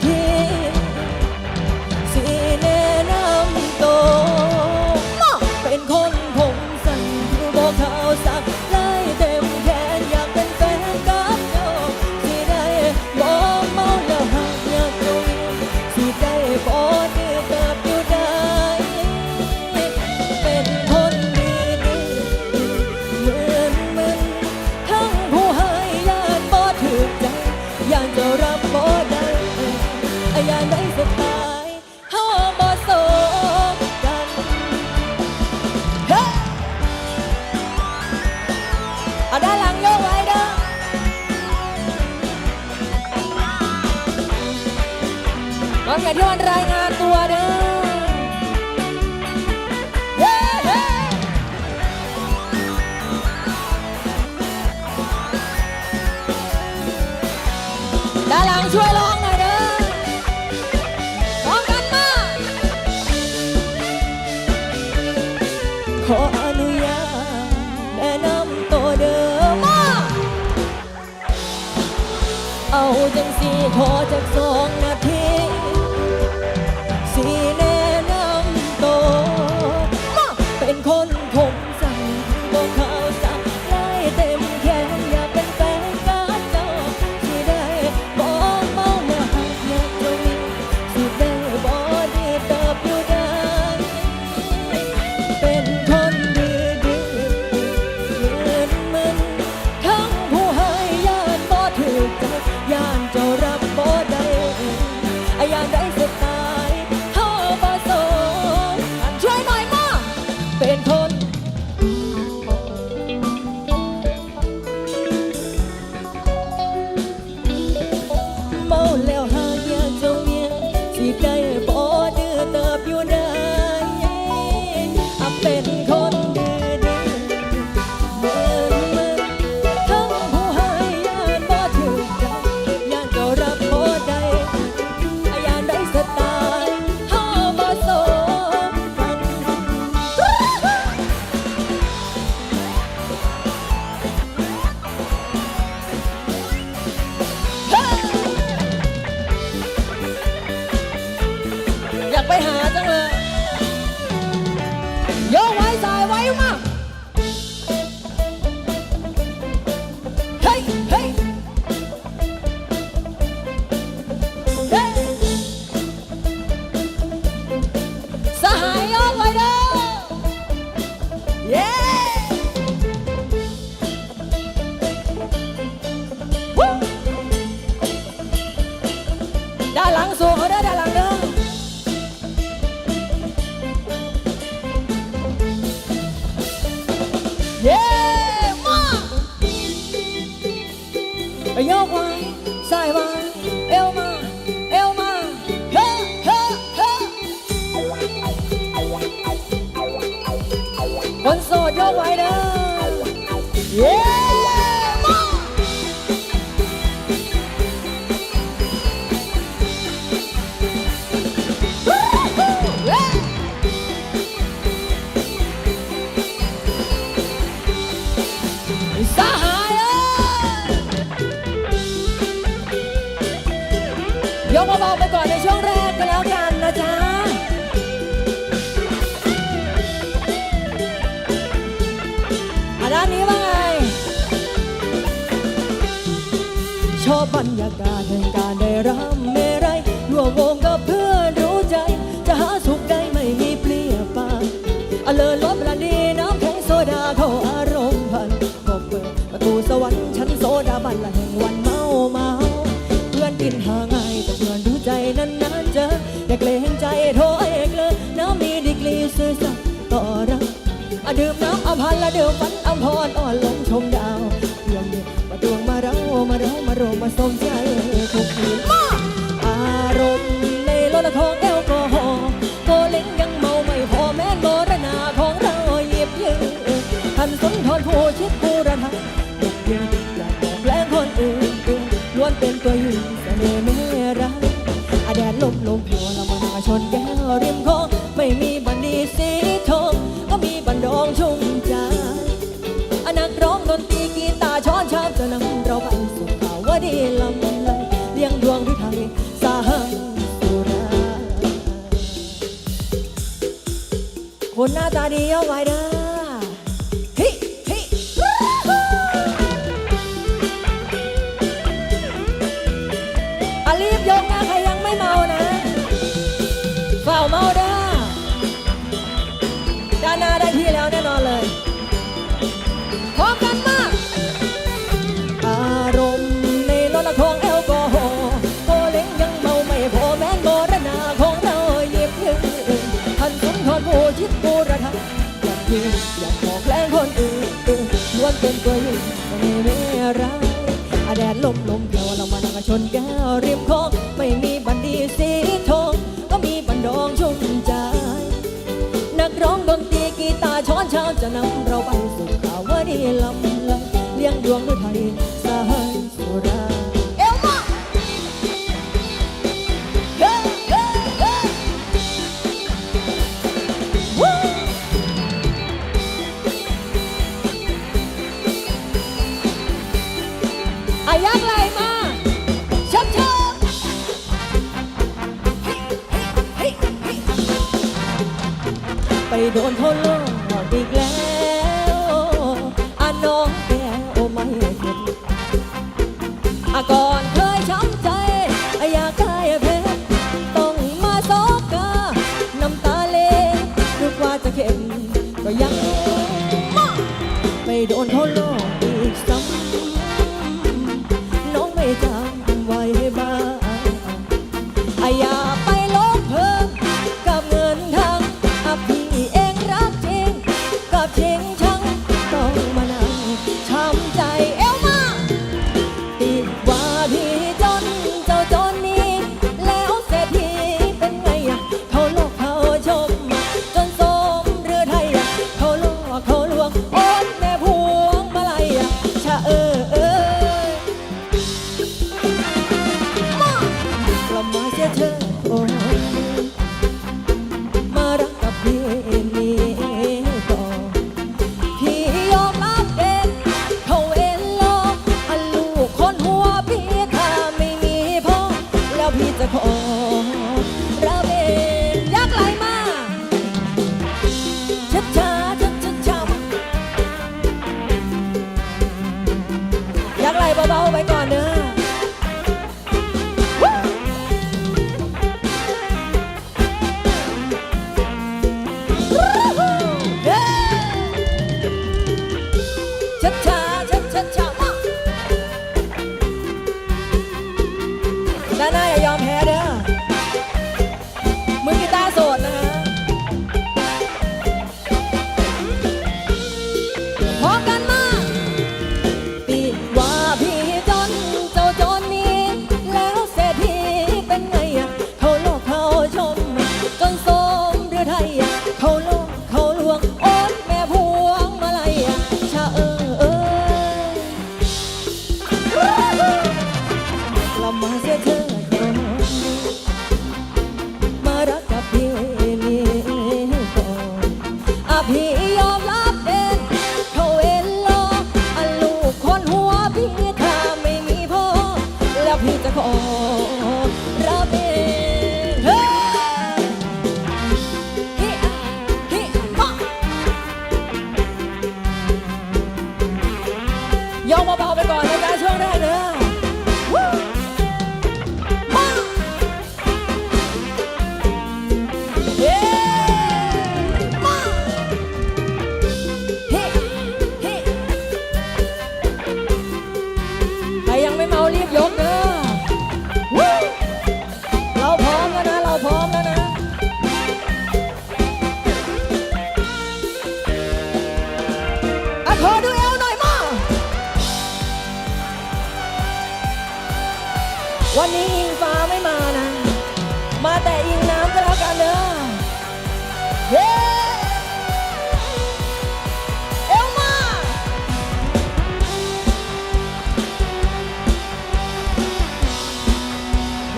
天。 ด้านงช่วยร้องหน่ยเด้อร้องกันมาขออนุญาตแนะนำตเด้อมาเอาจังสีขอจากสองนะ Yeah, one. Nhớ hoài, sai vai, yêu mà, yêu mà. Hey, hey, hey. Vẫn rồi đó. Yeah. ารมณ์มาส่งใจ ลำไหลเลี้ยงดวงฤทัยสาหังสุราคนหน้าตาดีเอาไว้ได้เมาด้าด้านหน้าด้าน เป็นตัไม่มีไรอาแดดลมลมเดียวเรามานังชนแก้วริมโคกไม่มีบันดีสีทองก็มีบันดองชุ่มใจ นักร้องดนตรีกีตาร์ช้อนเช้าจะนำเราไปสู่ข่าวว่าดีลำลำเลี้ยงดวงด้วยไทยสายสุรา โดนเขาหลอกอีกแล้ว 娜娜也要。妖魔八 วันนี้อิงฟ้าไม่มานะ มาแต่อิงน้ำก็แล้วกันเด้อเย้เอลมา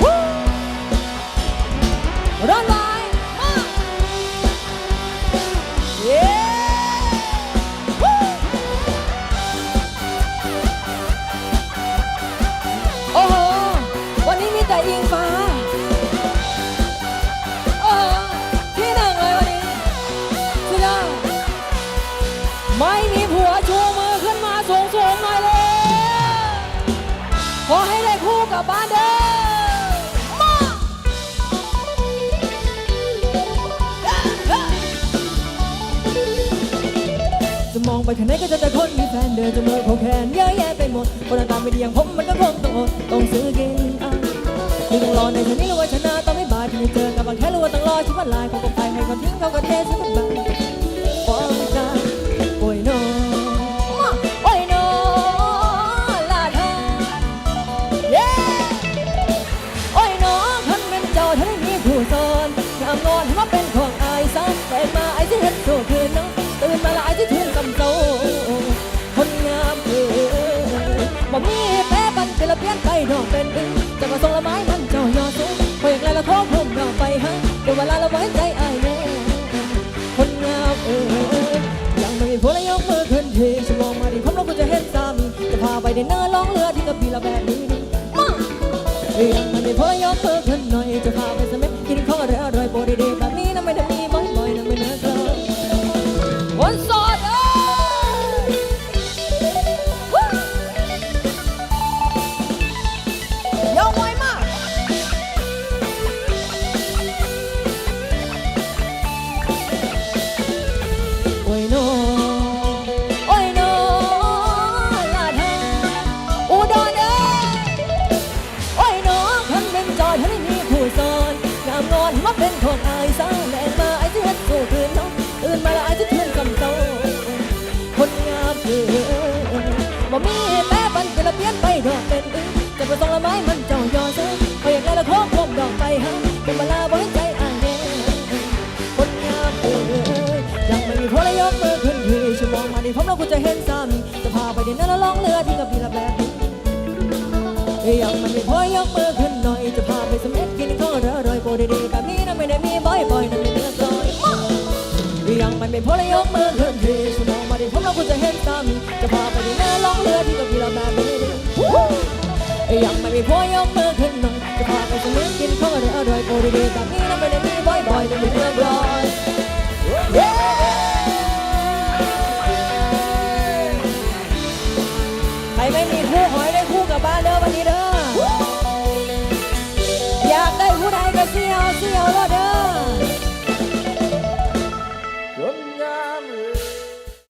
วู้ร้อน ให้ได้คู่กลับบ้านเด้อมาจะมองไปข้างไหนก็เจะแต่คนมีแฟนเดินจะมือโผล่แขนเยอะแยะไปหมดคนหน้าตาไม่ดีอย่างผมมันก็คงต้องอดต้องซื้อกินอะที่ต้องรอในชนี้รู้ว่าชนะต้องไม่บายที่ไม่เจอกับบางแค่รู้ว่าต้องรอชิบวันลายเขาก็ไปให้เขาทิ้งเขาก็เทซึ่งมันบาง นไปดอกเป็นอึ้งจะมาส่งละไม้มันเจ้ายอสูงพออย่างไรละท้องเพิ่มเราไปฮะเดี๋ยวเวลาเราไว้ใจอายแน่คนงามเออยังไม่มีผัวและยกมือขึ้นทีฉันมองมาดิผมแล้วกูจะเห็นสามีจะพาไปในเนื้อล่องเรือที่กระบี่ละแบบนี้นี่มายังไม่พอยกมือขึ้นหน่อยจะพาไปสมัย ชั่วโมองมาดิผมแล้วกูจะเห็นสามีจะพาไปดินนอร์แล้วล่องเรือที่กระบี่ละแบบนี้เอ้ยยังไม่มีผัวยกมือขึ้นหน่อย จะพาไปสมัยกินข้าวอร่อยๆโปรดีๆแบบนี้นะไม่ได้มีบ่อยๆนะไม่เนื้อร้อยมาเอ้ยยังไม่มีผัวและยกมือขึ้นทีชั่วโมองมาดิผมแล้วกูจะเห็นสามีจะพาไปดินนอร์ล่องเรือที่กระบี่ละแบบนี้ยังไม่มีผัวยกมือขึ้นหน่อยจะพาไปสมัยกินข้าวอร่อยๆโปรดีๆแบบนี้นะไม่ได้มีบ่อยๆนะไม่เนื้อร้อย